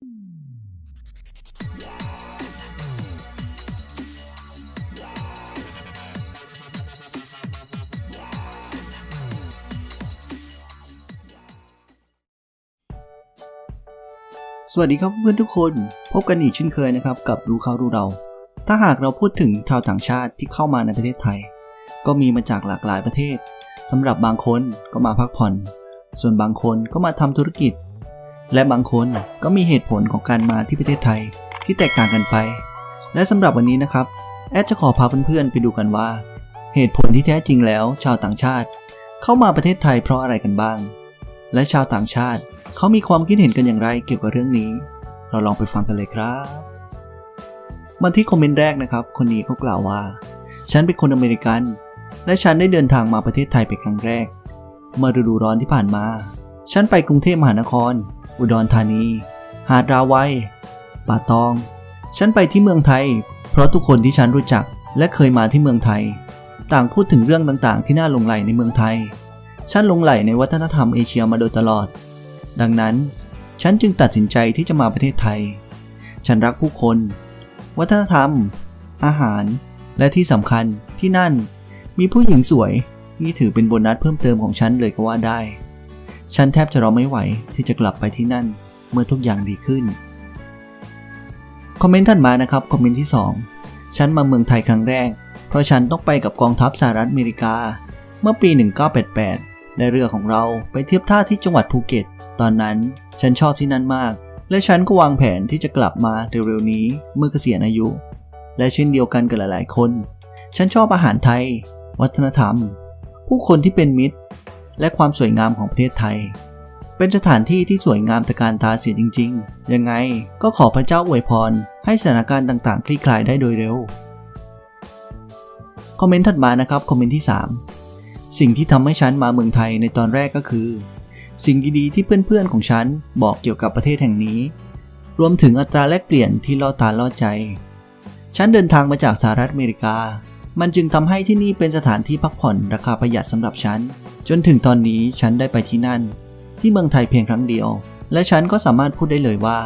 สวัสดีครับเพื่อนทุกคน พบกันอีกเช่นเคยนะครับ กับรู้เขารู้เรา ถ้าหากเราพูดถึงชาวต่างชาติที่เข้ามาในประเทศไทย ก็มีมาจากหลากหลายประเทศสำหรับบางคนก็มาพักผ่อน ส่วนบางคนก็มาทำธุรกิจ และบางคนก็มีเหตุผลของการมาที่ประเทศไทยที่แตกต่างกันไป และสำหรับวันนี้นะครับ แอดจะขอพาเพื่อนๆไปดูกันว่า เหตุผลที่แท้จริงแล้ว ชาวต่างชาติ เข้ามาประเทศไทยเพราะอะไรกันบ้าง และชาวต่างชาติเขามีความคิดเห็นกันอย่างไรเกี่ยวกับเรื่องนี้ เราลองไปฟังกันเลยครับมาที่คอมเมนต์แรกนะครับ คนนี้เขากล่าวว่า ฉันเป็นคนอเมริกัน และฉันได้เดินทางมาประเทศไทยเป็นครั้งแรก เมื่อฤดูร้อนที่ผ่านมา ฉันไปกรุงเทพมหานคร อุดรธานี หาดราวัย ป่าตอง ฉันไปที่เมืองไทย เพราะทุกคนที่ฉันรู้จักและเคยมาที่เมืองไทย ต่างพูดถึงเรื่องต่างๆ ที่น่าหลงใหลในเมืองไทย ฉันหลงใหลในวัฒนธรรมเอเชียมาโดยตลอด ดังนั้น ฉันจึงตัดสินใจที่จะมาประเทศไทย ฉันรักผู้คน วัฒนธรรม อาหาร และที่สำคัญที่นั่น มีผู้หญิงสวยนี่ถือเป็นโบนัสเพิ่มเติมของฉันเลยก็ว่าได้ ฉันแทบจะรอไม่ไหวที่จะกลับไปที่นั่นเมื่อทุกอย่างดีขึ้น คอมเมนต์ถัดมานะครับ คอมเมนต์ที่ 2 ฉันมาเมืองไทยครั้งแรก เพราะฉันต้องไปกับกองทัพสหรัฐอเมริกา เมื่อปี 1988 ในเรือของเราไปเทียบท่าที่จังหวัดภูเก็ต ตอนนั้นฉันชอบที่นั่นมาก และฉันก็วางแผนที่จะกลับมาเร็วๆนี้เมื่อเกษียณอายุ และเช่นเดียวกันกับหลายๆคน ฉันชอบอาหารไทย วัฒนธรรม ผู้คนที่เป็นมิตร และความสวยงามของประเทศไทย เป็นสถานที่ที่สวยงามตะการตาเสียจริง ๆ ยังไงก็ขอพระเจ้าอวยพร ให้สถานการณ์ต่างๆ คลี่คลายได้โดยเร็ว คอมเมนต์ถัดมานะครับ คอมเมนต์ที่ 3 สิ่งที่ทำให้ฉันมาเมืองไทยในตอนแรกก็คือ สิ่งดีๆที่เพื่อนๆของฉันบอกเกี่ยวกับประเทศแห่งนี้ รวมถึงอัตราแลกเปลี่ยนที่ล่อตาล่อใจ ฉันเดินทางมาจากสหรัฐอเมริกา มันจึงทำให้ที่นี่เป็นสถานที่พักผ่อนราคาประหยัดสำหรับฉัน จนถึงตอนนี้ฉันได้ไปที่นั่น ที่เมืองไทยเพียงครั้งเดียว และฉันก็สามารถพูดได้เลยว่า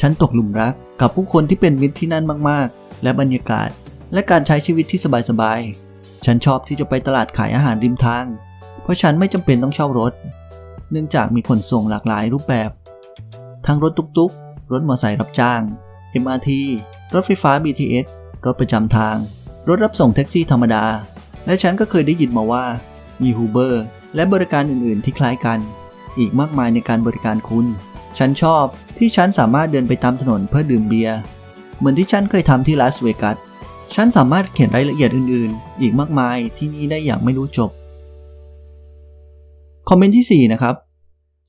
ฉันตกหลุมรักกับผู้คนที่เป็นมิตรที่นั่นมากๆ และบรรยากาศ และการใช้ชีวิตที่สบายๆ ฉันชอบที่จะไปตลาดขายอาหารริมทาง เพราะฉันไม่จำเป็นต้องเช่ารถ เนื่องจากมีขนส่งหลากหลายรูปแบบ ทั้งรถตุกๆ รถมอเตอร์ไซค์รับจ้าง MRT รถไฟฟ้า BTS รถประจำทาง รถรับส่งแท็กซี่ธรรมดา และฉันก็เคยได้ยินมาว่า มี Uber และบริการอื่นๆ ที่คล้ายกัน อีกมากมายในการบริการคุณ ฉันชอบที่ฉันสามารถเดินไปตามถนนเพื่อดื่มเบียร์เหมือนที่ฉันเคยทำที่ลาสเวกัสฉันสามารถเขียนรายละเอียดอื่นๆ อีกมากมายที่นี่ได้อย่างไม่รู้จบ คอมเมนต์ที่ 4 นะครับ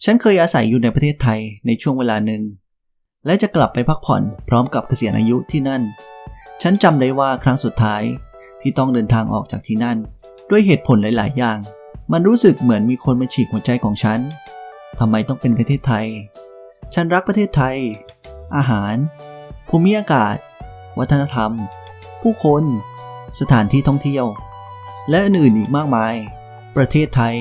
ฉันเคยอาศัยอยู่ในประเทศไทยในช่วงเวลาหนึ่ง และจะกลับไปพักผ่อนพร้อมกับเกษียณอายุที่นั่น ฉันจำได้ว่าครั้งสุดท้ายที่ต้องเดินทางออกจากที่นั่น ด้วยเหตุผลหลาย ๆ อย่าง มันรู้สึกเหมือนมีคนมาฉีกหัวใจของฉันทำไมต้องเป็นประเทศไทย ฉันรักประเทศไทย อาหาร ภูมิอากาศ วัฒนธรรม ผู้คน สถานที่ท่องเที่ยว และอื่นๆอีกมากมาย ประเทศไทย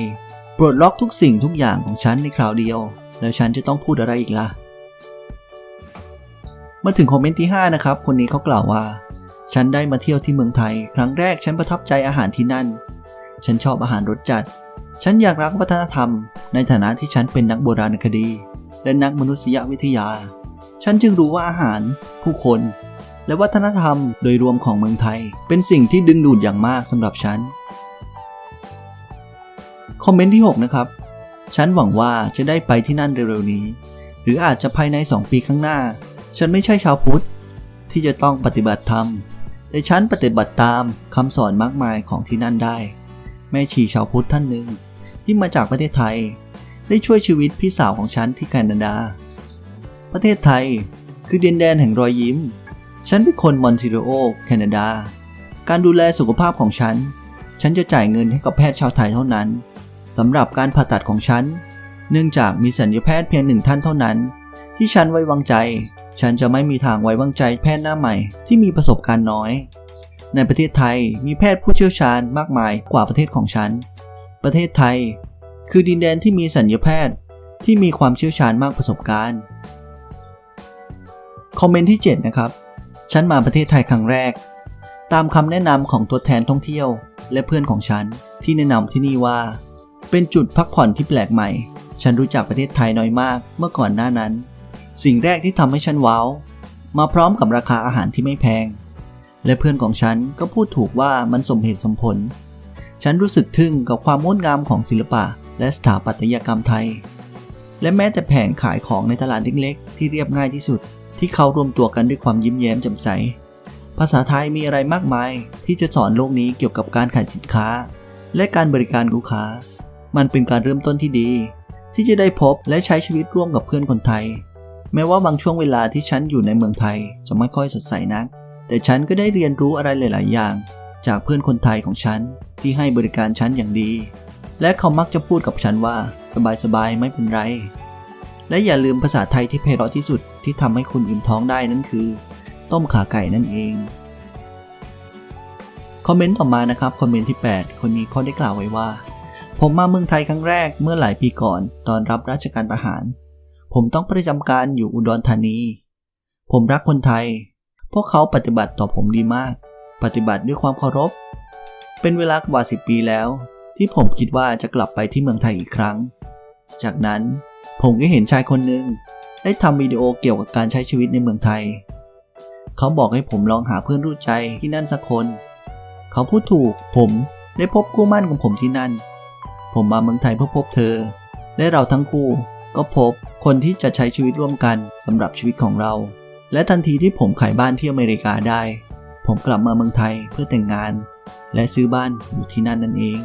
ปลดล็อกทุกสิ่งทุกอย่างของฉันในคราวเดียว แล้วฉันจะต้องพูดอะไรอีกล่ะมาถึงคอมเมนต์ที่ 5 นะครับ คนนี้เขากล่าวว่า ฉันได้มาเที่ยวที่เมืองไทย ครั้งแรกฉันประทับใจอาหารที่นั่น ฉันชอบอาหารรสจัด ฉันอยากรักวัฒนธรรม ในฐานะที่ฉันเป็นนักโบราณคดี และนักมนุษยวิทยา ฉันจึงรู้ว่าอาหาร ผู้คน และวัฒนธรรมโดยรวมของเมืองไทย เป็นสิ่งที่ดึงดูดอย่างมากสำหรับฉัน คอมเมนต์ที่ 6 นะครับ ฉันหวังว่าจะได้ไปที่นั่นเร็วๆนี้ หรืออาจจะภายใน 2 ปีข้างหน้า ฉันไม่ใช่ชาวพุทธที่จะต้องปฏิบัติธรรม แต่ฉันปฏิบัติตามคำสอนมากมายของที่นั่นได้ แม่ชีชาวพุทธท่านหนึ่งที่มาจากประเทศไทย ได้ช่วยชีวิตพี่สาวของฉันที่แคนาดา ประเทศไทยคือดินแดนแห่งรอยยิ้ม ฉันเป็นคนมอนติโรโอแคนาดา การดูแลสุขภาพของฉัน ฉันจะจ่ายเงินให้กับแพทย์ชาวไทยเท่านั้นสำหรับการผ่าตัดของฉัน เนื่องจากมีสัญญาแพทย์เพียงหนึ่งท่านเท่านั้น ที่ฉันไว้วางใจ ฉันจะไม่มีทางไว้วางใจแพทย์หน้าใหม่ที่มีประสบการณ์น้อย ในประเทศไทยมีแพทย์ผู้เชี่ยวชาญมากมายกว่าประเทศของฉัน ประเทศไทย คือดินแดนที่มีสัญญาแพทย์ที่มีความเชี่ยวชาญมากประสบการณ์ คอมเมนต์ที่ 7 นะครับ ฉันมาประเทศไทยครั้งแรก ตามคำแนะนำของตัวแทนท่องเที่ยว และเพื่อนของฉันที่แนะนำที่นี่ว่า เป็นจุดพักผ่อนที่แปลกใหม่ ฉันรู้จักประเทศไทยน้อยมากเมื่อก่อนหน้านั้น สิ่งแรกที่ทำให้ฉันว้าวมาพร้อมกับราคาอาหารที่ไม่แพง และเพื่อนของฉันก็พูดถูกว่ามันสมเหตุสมผล ฉันรู้สึกทึ่งกับความงดงามของศิลปะ และสถาปัตยกรรมไทย และแม้แต่แผงขายของในตลาดเล็กๆ ที่เรียบง่ายที่สุด ที่เขารวมตัวกันด้วยความยิ้มแย้มแจ่มใส ภาษาไทยมีอะไรมากมาย ที่จะสอนโลกนี้เกี่ยวกับการขายสินค้า และการบริการลูกค้า มันเป็นการเริ่มต้นที่ดี ที่จะได้พบและใช้ชีวิตร่วมกับเพื่อนคนไทย แม้ว่าบางช่วงเวลาที่ฉันอยู่ในเมืองไทยจะไม่ค่อยสดใสนัก แต่ฉันก็ได้เรียนรู้อะไรหลาย ๆ อย่าง จากเพื่อนคนไทยของฉันที่ให้บริการฉันอย่างดี และเขามักจะพูดกับฉันว่า สบาย ๆ ไม่เป็นไร และอย่าลืมภาษาไทยที่ไพเราะที่สุดที่ทำให้คุณอิ่มท้องได้นั่นคือ ต้มขาไก่นั่นเองคอมเมนต์ต่อมานะครับคอมเมนต์ที่ 8 คนนี้เขาได้กล่าวไว้ว่า ผมมาเมืองไทยครั้งแรกเมื่อหลายปีก่อน ตอนรับราชการทหาร ผมต้องประจำการอยู่อุดรธานี ผมรักคนไทย พวกเขาปฏิบัติต่อผมดีมาก ปฏิบัติด้วยความเคารพ เป็นเวลากว่าสิปีแล้ว ที่ผมคิดว่าจะกลับไปที่เมืองไทยอีกครั้ง จากนั้นผมก็เห็นชายคนหนึ่งได้ทำวิดีโอเกี่ยวกับการใช้ชีวิตในเมืองไทย เขาบอกให้ผมลองหาเพื่อนรู้ใจที่นั่นสักคน เขาพูดถูก ผมได้พบคู่มั่นของผมที่นั่น ผมมาเมืองไทยเพื่อพบเธอ และเราทั้งคู่ก็พบ คนที่จะใช้ชีวิตร่วมกันสำหรับชีวิตของเรา และทันทีที่ผมขายบ้านที่อเมริกาได้ ผมกลับมาเมืองไทยเพื่อแต่งงาน และซื้อบ้านอยู่ที่นั่นนั่นเอง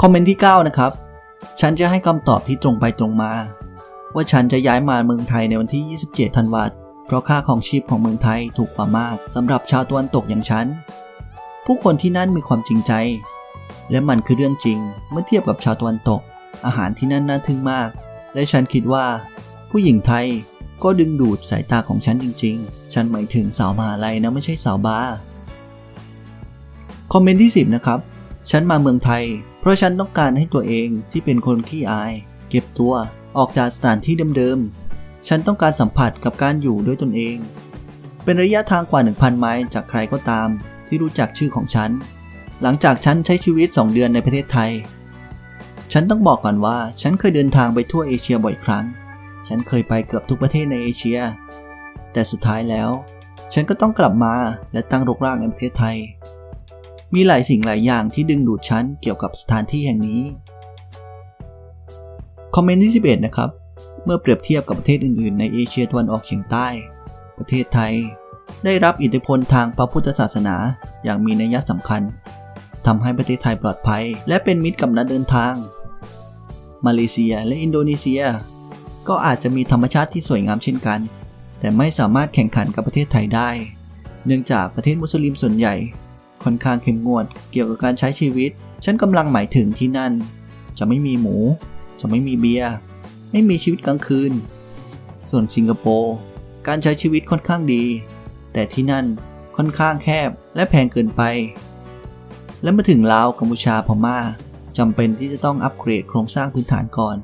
คอมเมนต์ที่ 9 นะครับ ฉันจะให้คำตอบที่ตรงไปตรงมา ว่าฉันจะย้ายมาเมืองไทยในวันที่ 27 ธันวาคมเพราะค่าของชีพของเมืองไทยถูกกว่ามากสำหรับชาวตะวันตกอย่างฉัน ผู้คนที่นั่นมีความจริงใจ และมันคือเรื่องจริงเมื่อเทียบกับชาวตะวันตก อาหารที่นั่นน่าทึ่งมาก และฉันคิดว่า ผู้หญิงไทยก็ดึงดูดสายตาของฉันจริง ๆ ฉันหมายถึงสาวมหาลัยนะไม่ใช่สาวบาร์คอมเมนต์ที่ 10 นะครับ ฉันมาเมืองไทย เพราะฉันต้องการให้ตัวเองที่เป็นคนขี้อาย เก็บตัวออกจากสถานที่เดิมๆ ฉันต้องการสัมผัสกับการอยู่ด้วยตนเอง เป็นระยะทางกว่า 1,000 ไมล์จากใครก็ตามที่รู้จักชื่อของฉัน หลังจากฉันใช้ชีวิต 2 เดือนในประเทศไทย ฉันต้องบอกก่อนว่าฉันเคยเดินทางไปทั่วเอเชียบ่อยครั้ง ฉันเคยไปเกือบทุกประเทศในเอเชีย แต่สุดท้ายแล้ว ฉันก็ต้องกลับมาและตั้งรกรากในประเทศไทย มีหลายสิ่งหลายอย่างที่ดึงดูดฉันเกี่ยวกับสถานที่แห่งนี้ คอมเมนต์ที่ 11 นะครับ เมื่อเปรียบเทียบกับประเทศอื่น ๆ ในเอเชียตะวันออกเฉียงใต้ ประเทศไทย ได้รับอิทธิพลทางพระพุทธศาสนาอย่างมีนัยสำคัญทำให้ประเทศไทยปลอดภัย และเป็นมิตรกับนักเดินทาง มาเลเซียและอินโดนีเซีย ก็อาจจะมีธรรมชาติที่สวยงามเช่นกัน แต่ไม่สามารถแข่งขันกับประเทศไทยได้ เนื่องจากประเทศมุสลิมส่วนใหญ่ ค่อนข้างเข้มงวดเกี่ยวกับการใช้ชีวิต ฉันกำลังหมายถึงที่นั่น จะไม่มีหมู จะไม่มีเบียร์ไม่มีชีวิตกลางคืน ส่วนสิงคโปร์การใช้ชีวิตค่อนข้างดี แต่ที่นั่นค่อนข้างแคบและแพงเกินไป และมาถึงลาวกัมพูชาพม่า จำเป็นที่จะต้องอัปเกรดโครงสร้างพื้นฐานก่อน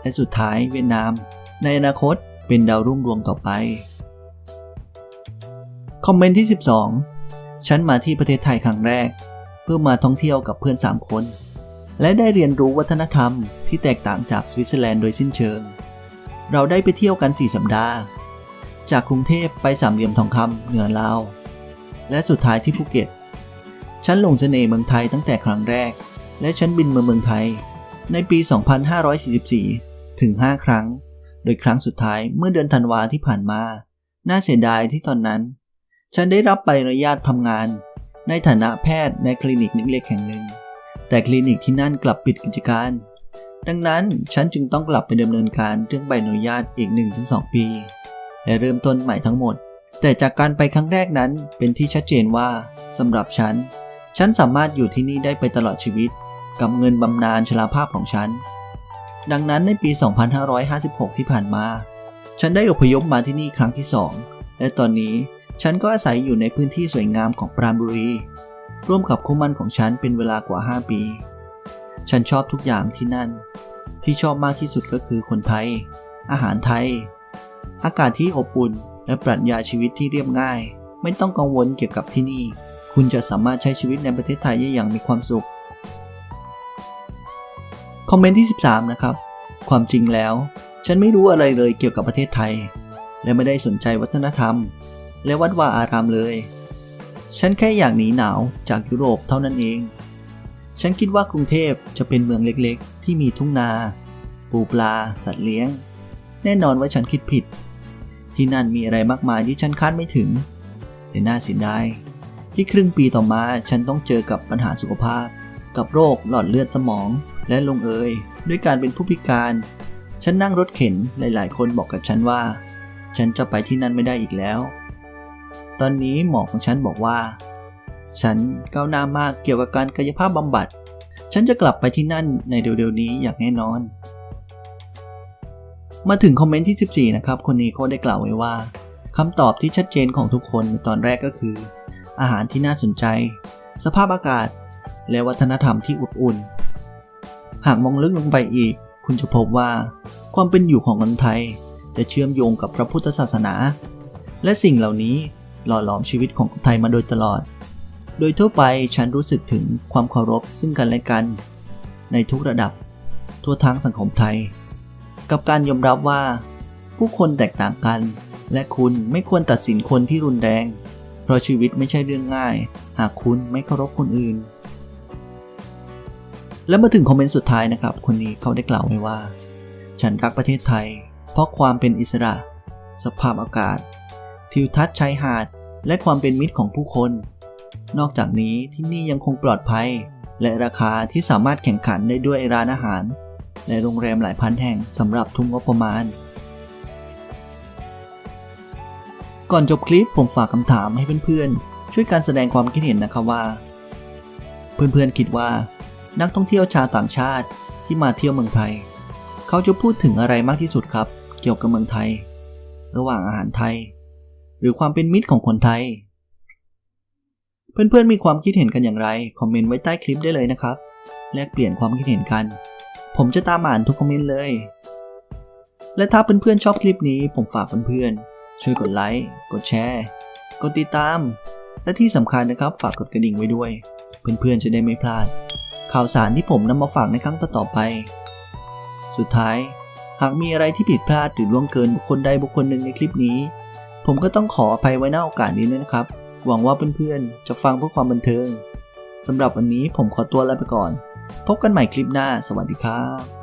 และสุดท้ายเวียดนาม ในอนาคตเป็นดาวรุ่งดวงต่อไป คอมเมนต์ที่ 12 ฉันมาที่ประเทศไทยครั้งแรก เพื่อมาท่องเที่ยวกับเพื่อน 3 คน และได้เรียนรู้วัฒนธรรมที่แตกต่างจากสวิตเซอร์แลนด์โดยสิ้นเชิง เราได้ไปเที่ยวกัน 4 สัปดาห์ จากกรุงเทพไปสามเหลี่ยมทองคำเหนือลาว และสุดท้ายที่ภูเก็ตฉันหลงเสน่ห์เมืองไทยตั้งแต่ครั้งแรก และฉันบินมาเมืองไทย ในปี 2544 ถึง 5 ครั้ง โดยครั้งสุดท้ายเมื่อเดือนธันวาที่ผ่านมา น่าเสียดายที่ตอนนั้น ฉันได้รับใบอนุญาตทำงาน ในฐานะแพทย์ในคลินิกเล็กๆแห่งหนึ่ง แต่คลินิกที่นั่นกลับปิดกิจการ ดังนั้นฉันจึงต้องกลับไปดำเนินการเรื่องใบอนุญาตอีก 1-2 ปี และเริ่มต้นใหม่ทั้งหมด แต่จากการไปครั้งแรกนั้นเป็นที่ชัดเจนว่าสำหรับฉันฉันสามารถอยู่ที่นี่ได้ไปตลอดชีวิต กับเงินบำนาญชราภาพของฉัน ดังนั้นในปี 2556 ที่ผ่านมา ฉันได้อพยพมาที่นี่ครั้งที่2และตอนนี้ฉันก็อาศัยอยู่ในพื้นที่สวยงามของปราณบุรี ร่วมกับคู่มั่นของฉันเป็นเวลากว่า 5 ปี ฉันชอบทุกอย่างที่นั่น ที่ชอบมากที่สุดก็คือคนไทย อาหารไทย อากาศที่อบอุ่น และปรัชญาชีวิตที่เรียบง่าย ไม่ต้องกังวลเกี่ยวกับที่นี่ คุณจะสามารถใช้ชีวิตในประเทศไทยได้อย่างมีความสุข คอมเมนต์ที่ 13 นะครับ ความจริงแล้ว ฉันไม่รู้อะไรเลยเกี่ยวกับประเทศไทย และไม่ได้สนใจวัฒนธรรม และวัดวาอารามเลย ฉันแค่อยากหนีหนาวจากยุโรปเท่านั้นเอง ฉันคิดว่ากรุงเทพจะเป็นเมืองเล็กๆ ที่มีทุ่งนา ปูปลา สัตว์เลี้ยง แน่นอนว่าฉันคิดผิด ที่นั่นมีอะไรมากมายที่ฉันคาดไม่ถึง แต่น่าเสียดายที่ครึ่งปีต่อมาฉันต้องเจอกับปัญหาสุขภาพ กับโรคหลอดเลือดสมอง และลงเอยด้วยการเป็นผู้พิการ ฉันนั่งรถเข็นหลายๆ คนบอกกับฉันว่า ฉันจะไปที่นั่นไม่ได้อีกแล้ว ตอนนี้หมอของฉันบอกว่า ฉันก้าวหน้ามากเกี่ยวกับการกายภาพบำบัด ฉันจะกลับไปที่นั่นในเร็วๆนี้อย่างแน่นอน มาถึงคอมเมนต์ที่ 14 นะครับ คนนี้เขาได้กล่าวไว้ว่าคำตอบที่ชัดเจนของทุกคนในตอนแรกก็คือ อาหารที่น่าสนใจ สภาพอากาศ และวัฒนธรรมที่อบอุ่น หากมองลึกลงไปอีก คุณจะพบว่า ความเป็นอยู่ของคนไทย จะเชื่อมโยงกับพระพุทธศาสนา และสิ่งเหล่านี้หล่อหลอมชีวิตของคนไทยมาโดยตลอด โดยทั่วไปฉันรู้สึกถึงความเคารพซึ่งกันและกัน ในทุกระดับ ทั่วทั้งสังคมไทย กับการยอมรับว่า ผู้คนแตกต่างกัน และคุณไม่ควรตัดสินคนที่รุนแรง เพราะชีวิตไม่ใช่เรื่องง่าย หากคุณไม่เคารพคนอื่น และมาถึงคอมเมนต์สุดท้ายนะครับ คนนี้เขาได้กล่าวไว้ว่า ฉันรักประเทศไทย เพราะความเป็นอิสระ สภาพอากาศ ทิวทัศน์ชายหาด และความเป็นมิตรของผู้คน นอกจากนี้ที่นี่ยังคงปลอดภัย และราคาที่สามารถแข่งขันได้ด้วยร้านอาหาร และโรงแรมหลายพันแห่งสำหรับทุกงบประมาณ ก่อนจบคลิปผมฝากคำถามให้เพื่อนๆช่วยการแสดงความคิดเห็นนะครับว่า เพื่อนๆคิดว่า นักท่องเที่ยวชาวต่างชาติที่มาเที่ยวเมืองไทย เขาจะพูดถึงอะไรมากที่สุดครับ เกี่ยวกับเมืองไทย ระหว่างอาหารไทย หรือความเป็นมิตรของคนไทย เพื่อนๆมีความคิดเห็นกันอย่างไร คอมเมนต์ไว้ใต้คลิปได้เลยนะครับ แลกเปลี่ยนความคิดเห็นกัน ผมจะตามอ่านทุกคอมเมนต์เลย และถ้าเพื่อนๆชอบคลิปนี้ ผมฝากเพื่อนๆช่วยกดไลค์กดแชร์กดติดตาม และที่สำคัญนะครับฝากกดกระดิ่งไว้ด้วย เพื่อนๆจะได้ไม่พลาด ข่าวสารที่ผมนำมาฝากในครั้งต่อๆไป สุดท้าย หากมีอะไรที่ผิดพลาดหรือล่วงเกินบุคคลใดบุคคลหนึ่งในคลิปนี้ ผมก็ต้องขออภัยไว้ณโอกาสนี้นะครับ หวังว่าเพื่อนๆ จะฟังเพื่อความบันเทิงสำหรับวันนี้ผมขอตัวลาไปก่อน พบกันใหม่คลิปหน้า สวัสดีครับ